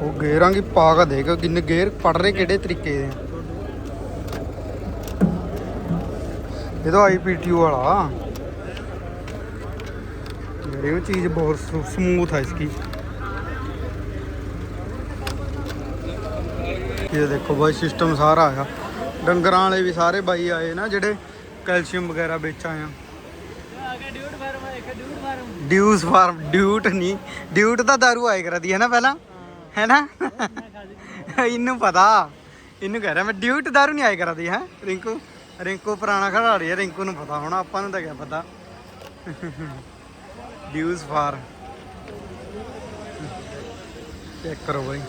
ਉਹ ਗੇਅਰਾਂ ਕੀ ਪਾਗ ਦੇਖ ਕਿੰਨੇ ਗੇਅਰ ਪੜ ਰਹੇ ਕਿਹੜੇ ਤਰੀਕੇ ਦੇ ਇਹ ਤਾਂ ਆਈਪੀਟੀਓ ਵਾਲਾ। ਇਹ ਚੀਜ਼ ਬਹੁਤ ਸਮੂਥ ਹੈ ਇਸकी ਇਹ ਦੇਖੋ ਬਾਈ ਸਿਸਟਮ ਸਾਰਾ ਆਇਆ ਡੰਗਰਾਂ ਵਾਲੇ ਵੀ ਸਾਰੇ ਬਾਈ ਆਏ ਨਾ ਜਿਹੜੇ ਕੈਲਸ਼ੀਅਮ ਵਗੈਰਾ ਵੇਚ ਆਏ ਆ। ਡਿਊਸ ਫਾਰਮ ਡਿਊਟ ਨਹੀਂ ਡਿਊਟ ਤਾਂ ਦਾਰੂ ਆਏ ਕਰਦੀ ਹੈ ਨਾ ਪਹਿਲਾਂ ਹੈ ਨਾ ਇਹਨੂੰ ਪਤਾ। ਇਹਨੂੰ ਕਹਿ ਰਿਹਾ ਮੈਂ ਡਿਊਟ ਦਾਰੂ ਨਹੀਂ ਆਏ ਕਰਦੀ ਹੈ ਰਿੰਕੂ? ਰਿੰਕੂ ਪੁਰਾਣਾ ਖਿਡਾਰੀ ਹੈ, ਰਿੰਕੂ ਨੂੰ ਪਤਾ ਹੋਣਾ, ਆਪਾਂ ਨੂੰ ਤਾਂ ਕਿਆ ਪਤਾ। ਡਿਊਜ਼ ਫਾਰ ਚੈੱਕ ਕਰੋ ਬਾਈ।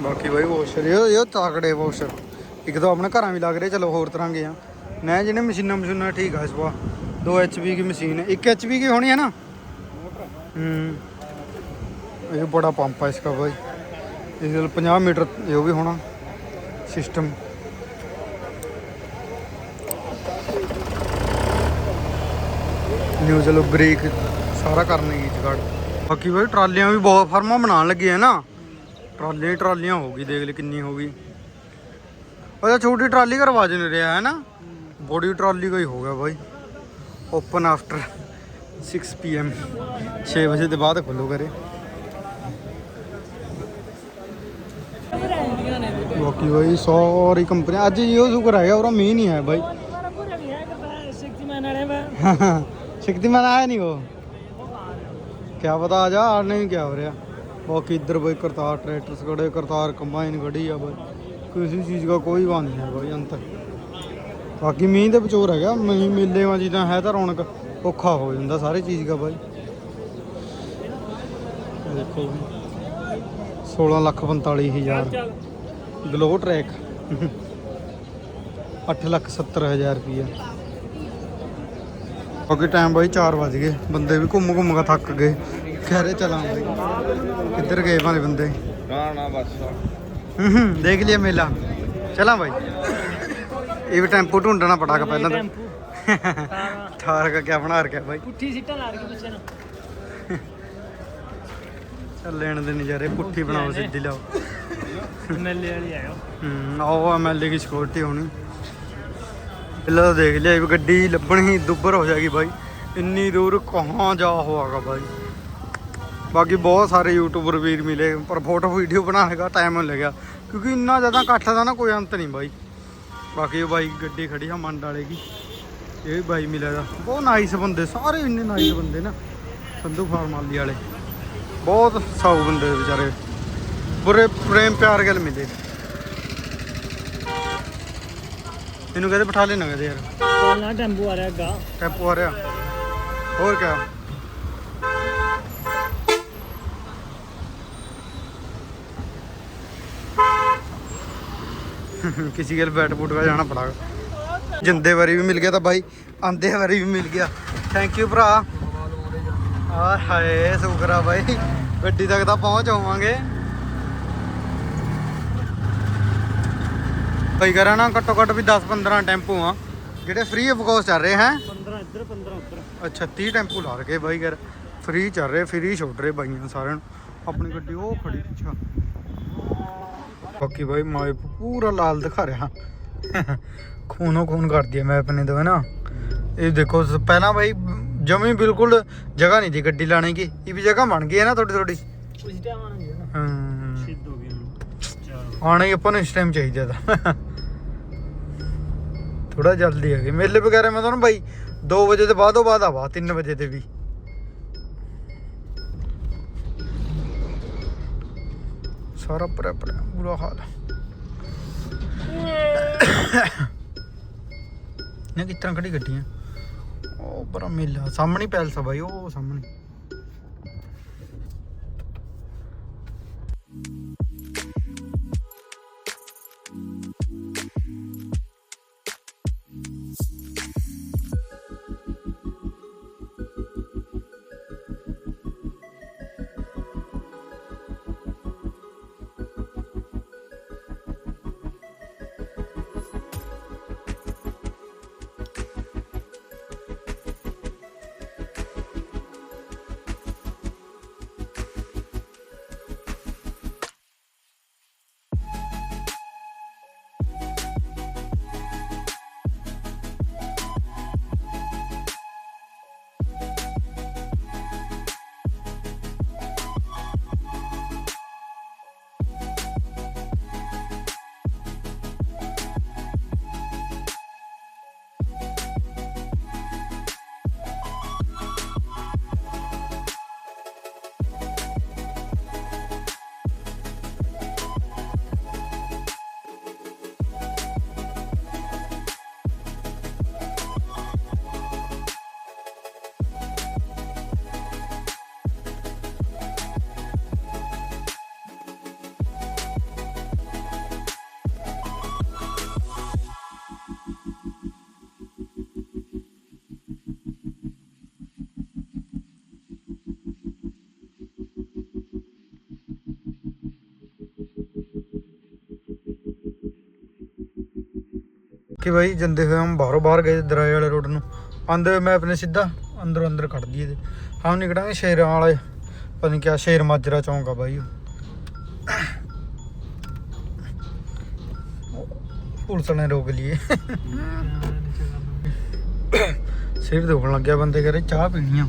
ਬਾਕੀ ਬਾਈ ਵਾਸ਼ਰ ਇਹ ਇਹ ਤਾਕੜੇ ਵਾਸ਼ਰ ਇੱਕ ਤਾਂ ਆਪਣੇ ਘਰਾਂ ਵੀ ਲੱਗ ਰਹੇ, ਚਲੋ ਹੋਰ ਤਰ੍ਹਾਂ ਗਏ ਆ। ਜਿਹਨੇ ਮਸ਼ੀਨਾਂ ਮਸ਼ੀਨਾਂ ਠੀਕ ਆ ਇਸ ਵਾ 2 HP ਦੀ ਮਸ਼ੀਨ 1 HP ਕੀ ਹੋਣੀ ਹੈ ਨਾ? ਹੂੰ। ਇਹ ਬੜਾ ਪੰਪ ਹੈ ਇਸਕਾ ਬਾਈ। ਇਸ 50 ਮੀਟਰ, ਇਹ ਵੀ ਹੋਣਾ। ਸਿਸਟਮ ਚਲੋ ਬ੍ਰੇਕ ਸਾਰਾ ਕਰਨੇ ਕੀ ਜਗੜ। ਬਾਕੀ ਬਾਈ ਟਰਾਲੀਆਂ ਵੀ ਬਹੁਤ ਫਰਮਾਂ ਬਣਾਉਣ ਲੱਗੇ ਆ ਨਾ। ਟਰਾਲੀਆਂ ਟਰਾਲੀਆਂ ਹੋ ਗਈ ਦੇਖ ਲੈ ਕਿੰਨੀ ਹੋ ਗਈ। ਉਹਦਾ ਛੋਟੀ ਟਰਾਲੀ ਕਰਵਾ ਨਹੀਂ ਰਿਹਾ ਹੈ ਨਾ? ਬੋਡੀ ਟਰਾਲੀ ਕੋਈ ਹੋ ਗਿਆ ਬਾਈ। ਓਪਨ ਆਫਟਰ 6 ਪੀਐਮ 6 ਵਜੇ ਦੇ ਬਾਅਦ ਖੋਲੋ ਕਰੇ ਬਾਕੀ ਬਾਈ ਸਾਰੀ ਕੰਪਨੀ ਅੱਜ ਇਹੋ ਸ਼ੁਕਰ ਹੈਗਾ ਉਹ ਮੀਂਹ ਨਹੀਂ ਆਇਆ ਬਾਈ। ਸਿੱਖਦੀ ਮੈਂ ਆਇਆ ਨਹੀਂ ਉਹ। ਕਿਆ ਪਤਾ ਆ ਜਾ ਆੜ ਨਹੀਂ ਕਿਆ ਹੋ ਰਿਹਾ। ਬਾਕੀ ਇੱਧਰ ਬਈ ਕਰਤਾਰ ਟਰੈਕਟਰ ਖੜੇ, ਕਰਤਾਰ ਕੰਬਾਈਨ ਖੜੀ ਆ ਬਈ। ਕਿਸੇ ਚੀਜ਼ ਦਾ ਕੋਈ ਵਾਂ ਨਹੀਂ ਹੈ ਬਈ ਅੰਤ। ਬਾਕੀ ਮੀਂਹ ਦੇ ਵਿਚੋਰ ਹੈਗਾ, ਮੀਂਹ ਮੇਲੇ ਵਾਂ ਜਿੱਦਾਂ ਹੈ ਤਾਂ ਰੌਣਕ, ਔਖਾ ਹੋ ਜਾਂਦਾ ਸਾਰੀ ਚੀਜ਼ ਦਾ ਬਾਈ। ਦੇਖੋ 16 ਲੱਖ 45000 ਗਲੋ ਟਰੈਕ। 8 ਲੱਖ 70000 ਰੁਪਇਆ ਬਾਕੀ ਟਾਈਮ ਬਾਈ 4 ਵਜ ਗਏ। ਬੰਦੇ ਵੀ ਘੁੰਮ ਘੁੰਮ ਕੇ ਥੱਕ ਗਏ। ਕਹਿ ਰਹੇ ਚਲਾਂ ਬਾਈ ਕਿੱਧਰ ਗਏ ਭਾਲੇ ਬੰਦੇ? ਨਾ ਨਾ ਬਸ। ਹੂੰ ਦੇਖ ਲਿਆ ਮੇਲਾ। ਚਲਾਂ ਬਾਈ। ਇਹ ਵੀ ਟੈਂਪੂ ਢੂੰਡਣਾ ਪੜਾਗਾ ਪਹਿਲਾਂ ਤਾਂ। ਠਾਰ ਕਾ ਕਿਆ ਬਣਾ ਰਖਿਆ ਬਾਈ। ਪੁੱਠੀ ਸਿੱਟਾਂ ਲਾ ਰਹੀ ਪਿੱਛੇ ਨੂੰ। ਚੱਲ ਲੈਣ ਦੇ ਨਜ਼ਾਰੇ ਪੁੱਠੀ ਬਣਾਓ ਸਿੱਧੀ ਲਾਓ। ਐਮਐਲਏ ਵਾਲੀ ਆਇਓ। ਹੂੰ ਆਓ ਐਮਐਲਏ ਦੀ ਸਿਕਿਉਰਿਟੀ ਹੋਣੀ। ਪਹਿਲਾਂ ਤਾਂ ਦੇਖ ਲਿਆ ਵੀ ਗੱਡੀ ਲੱਭਣੀ ਦੁੱਬਰ ਹੋ ਜਾਏਗੀ ਬਾਈ। ਇੰਨੀ ਦੂਰ ਕਹਾਂ ਜਾ ਹੋਆਗਾ ਬਾਈ। ਬਾਕੀ ਬਹੁਤ ਸਾਰੇ ਯੂਟਿਊਬਰ ਵੀਰ ਮਿਲੇ, ਪਰ ਫੋਟੋ ਵੀਡੀਓ ਬਣਾਉਣੇ ਦਾ ਟਾਈਮ ਲੱਗਿਆ। ਕਿਉਂਕਿ ਇੰਨਾ ਜ਼ਿਆਦਾ ਇਕੱਠ ਦਾ ਨਾ ਕੋਈ ਅੰਤ ਨਹੀਂ ਬਾਈ। ਬਾਕੀ ਉਹ ਬਾਈ ਗੱਡੀ ਖੜੀ ਆ ਮੰਡ ਵਾਲੇ ਦੀ ਇਹ ਵੀ ਬਾਈ ਮਿਲਿਆ ਦਾ। ਬਹੁਤ ਨਾਈਸ ਬੰਦੇ, ਸਾਰੇ ਇੰਨੇ ਨਾਈਸ ਬੰਦੇ ਨਾ। ਸੰਧੂ ਫਾਰਮਾਲੀ ਵਾਲੇ। ਬਹੁਤ ਸਾਊ ਬੰਦੇ ਵਿਚਾਰੇ। ਬੁਰੇ, ਪ੍ਰੇਮ ਪਿਆਰ ਗੱਲ ਮਿਲੇ। ਇਹਨੂੰ ਕਹਿੰਦੇ ਬਿਠਾ ਲੈਣਾ ਕਹਿੰਦੇ ਯਾਰ। ਕੋਲਨਾ ਟੈਂਪੂ ਆ ਰਿਹਾ ਅੱਗਾ ਟੈਂਪੂ ਆ ਰਿਹਾ। ਹੋਰ ਕਿਆ। ਕਿਸੇ ਗੱਲ ਬੈਟ ਬੂਟ ਕਾ ਜਾਣਾ ਪੜਾਗਾ। ਜਿੰਦੇ ਵਾਰੀ ਵੀ ਮਿਲ ਗਿਆ ਤਾਂ ਬਾਈ ਆਂਦੇ ਵਾਰੀ ਵੀ ਮਿਲ ਗਿਆ। ਥੈਂਕ ਯੂ ਭਰਾ। ਆ ਹਾਏ ਸ਼ੁਕਰ ਆ ਬਾਈ। ਗੱਡੀ ਤੱਕ ਤਾਂ ਪਹੁੰਚ ਆਵਾਂਗੇ। ਭਾਈ ਕਰਾਂ ਨਾ ਘੱਟੋ ਘੱਟ ਵੀ 10 15 ਟੈਂਪੂ ਆ। ਜਿਹੜੇ ਫ੍ਰੀ ਆਫ ਕੋਸਟ ਚੱਲ ਰਹੇ ਹੈ? 15 ਇੱਧਰ 15 ਉੱਧਰ। ਅੱਛਾ 30 ਟੈਂਪੂ ਲਾ ਰਕੇ ਬਾਈ ਯਾਰ ਫ੍ਰੀ ਚੱਲ ਰਹੇ ਫ੍ਰੀ ਛੋਟ ਰਹੇ ਬਾਈਆਂ ਸਾਰਿਆਂ ਨੂੰ। ਆਪਣੀ ਗੱਡੀ ਉਹ ਖੜੀ ਪਿੱਛਾ। ਬਾਕੀ ਬਾਈ ਮਾਏ ਪੂਰਾ ਲਾਲ ਦਿਖਾ ਰਿਹਾ। ਖੂਨੋ ਖੂਨ ਕਰ ਦਿਆ ਮੈਂ ਆਪਣੇ ਤੋਂ ਹੈ ਨਾ। ਇਹ ਦੇਖੋ ਸ- ਪਹਿਲਾਂ ਬਾਈ ਜਮੀ ਬਿਲਕੁਲ ਜਗ੍ਹਾ ਨਹੀਂ ਦੀ ਗੱਡੀ ਲਾਣੇ ਕੀ ਇਹ ਵੀ ਜਗ੍ਹਾ ਬਣ ਗਈ ਹੈ ਨਾ ਥੋੜੀ ਥੋੜੀ ਉਸ ਟਾਈਮ ਆਣਾ ਨਾ। ਹਾਂ। ਸਿੱਧ ਹੋ ਗਏ ਹੁਣ ਚਾਰ ਆਣਾ ਹੀ ਆਪਾਂ ਨੂੰ ਇਸ ਟਾਈਮ ਚਾਹੀਦਾ ਤਾਂ। ਥੋੜਾ ਜਲਦੀ ਹੈਗੇ ਮੇਲੇ ਵਗੈਰਾ ਮੈਂ ਤੁਹਾਨੂੰ ਬਾਈ 2 ਵਜੇ ਦੇ ਬਾਅਦੋਂ ਬਾਅਦ ਆਵਾ 3 ਵਜੇ ਤੇ ਵੀ। ਸਾਰਾ ਭਰਿਆ ਭਰਿਆ, ਬੁਰਾ ਹਾਲ ਇਹ ਕਿਸ ਖੜੀ ਗੱਡੀਆਂ? ਉਹ ਬੜਾ ਮੇਲਾ, ਸਾਹਮਣੇ ਪੈਲਸ ਆ ਬਾਈ, ਉਹ ਸਾਹਮਣੇ। ਕਿ ਭਾਈ ਜੰਦੇ ਹੋਏ ਹਮ ਬਾਹਰੋਂ ਬਾਹਰ ਗਏ ਦਰਾਏ ਵਾਲੇ ਰੋਡ ਨੂੰ। ਆਂਦੇ ਹੋਏ ਮੈਪ ਨੇ ਸਿੱਧਾ ਅੰਦਰੋਂ ਅੰਦਰ ਕੱਢ ਦਿਏ ਤੇ। ਹਮ ਨਿਕਲਾਂਗੇ ਸ਼ੇਰਾਂ ਵਾਲੇ, ਪਤਾ ਨਹੀਂ ਕਿਆ ਸ਼ੇਰ ਮਾਜਰਾ ਚੌਂਕ ਆ ਬਾਈ ਪੁਲਿਸ ਨੇ ਰੋਕ ਲਈਏ। ਸਿਰ ਦੁਖਣ ਲੱਗਿਆ ਬੰਦੇ ਕਰੇ ਚਾਹ ਪੀਣੀ ਆ।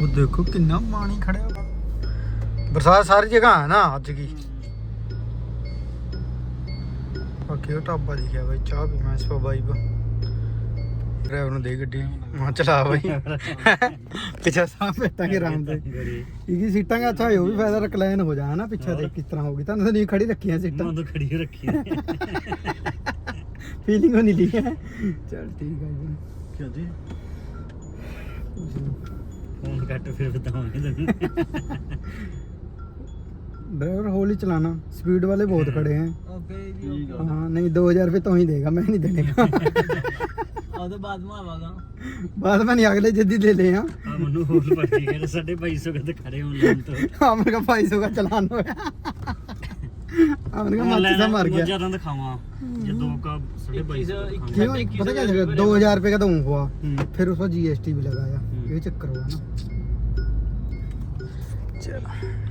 ਉਹ ਦੇਖੋ ਕਿੰਨਾ ਪਾਣੀ ਖੜਿਆ। ਬਰਸਾਤ ਸਾਰੀ ਜਗ੍ਹਾ ਹੈ ਨਾ ਅੱਜ ਕੀ। ਬਾਕੀ ਉਹ ਢਾਬਾ ਦਿਖਿਆ ਬਾਈ ਚਾਹ ਪੀ ਮੈਂ ਸਪਾ ਬਾਈ ਬਾ ਡਰਾਈਵਰ ਨੂੰ ਦੇ ਗੱਡੀ ਮਾਂ ਚਲਾ ਬਾਈ। ਪਿੱਛੇ ਸਾਹ ਬੈਠਾਂਗੇ ਆਰਾਮ ਤੇ ਇਹਦੀ ਸੀਟਾਂ ਦਾ ਅੱਛਾ ਹੋ ਵੀ ਫਾਇਦਾ ਰਕਲਾਈਨ ਹੋ ਜਾ ਹਨਾ ਪਿੱਛੇ ਦੇ ਕਿਸ ਤਰ੍ਹਾਂ ਹੋਗੀ ਤੁਹਾਨੂੰ ਤਾਂ ਨਹੀਂ ਖੜੀ ਰੱਖੀਆਂ ਸੀਟਾਂ। ਮੈਂ ਤਾਂ ਖੜੀ ਰੱਖੀ ਫੀਲਿੰਗ ਹੋਣੀ ਲਈ ਹੈ। ਚਲ ਠੀਕ ਹੈ ਜੀ। ਕਿਉਂ ਜੀ? ਫੋਨ ਕੱਟ ਫਿਰ ਬਤਾਵਾਂਗੇ ਤੈਨੂੰ ਡਰਾਈਵਰ ਹੌਲੀ ਚਲਾਣਾ ਸਪੀਡ ਵਾਲੇ ਬਹੁਤ ਖੜੇ हैं ਓਕੇ ਜੀ हाँ नहीं दो हजार रुपये तो ही देगा मैं नहीं देने का ਉਹਦੇ ਬਾਅਦ ਮੈਂ ਆਵਾਂਗਾ बाद में नहीं अगले जल्दी ले ले हाँ ਆ ਮੈਨੂੰ ਹੋਰ ਪੜ ਕੇ ਕਹਿੰਦੇ ਸਾਡੇ 2200 ਕਿਤੇ ਖੜੇ ਹੋਣ ਲੈਣ ਤੋਂ हमने का भाई सौ का चलान होया हमने का माची सा मार गया ਜਿਆਦਾ ਦਿਖਾਵਾਂ ਜੇ ਦੋ ਕਾ 2250 क्यों पता क्या जगह दो हजार रुपये का तो हुआ हम्म। फिर उस पर जीएसटी भी लगाया ये चक्कर हुआ ना चलो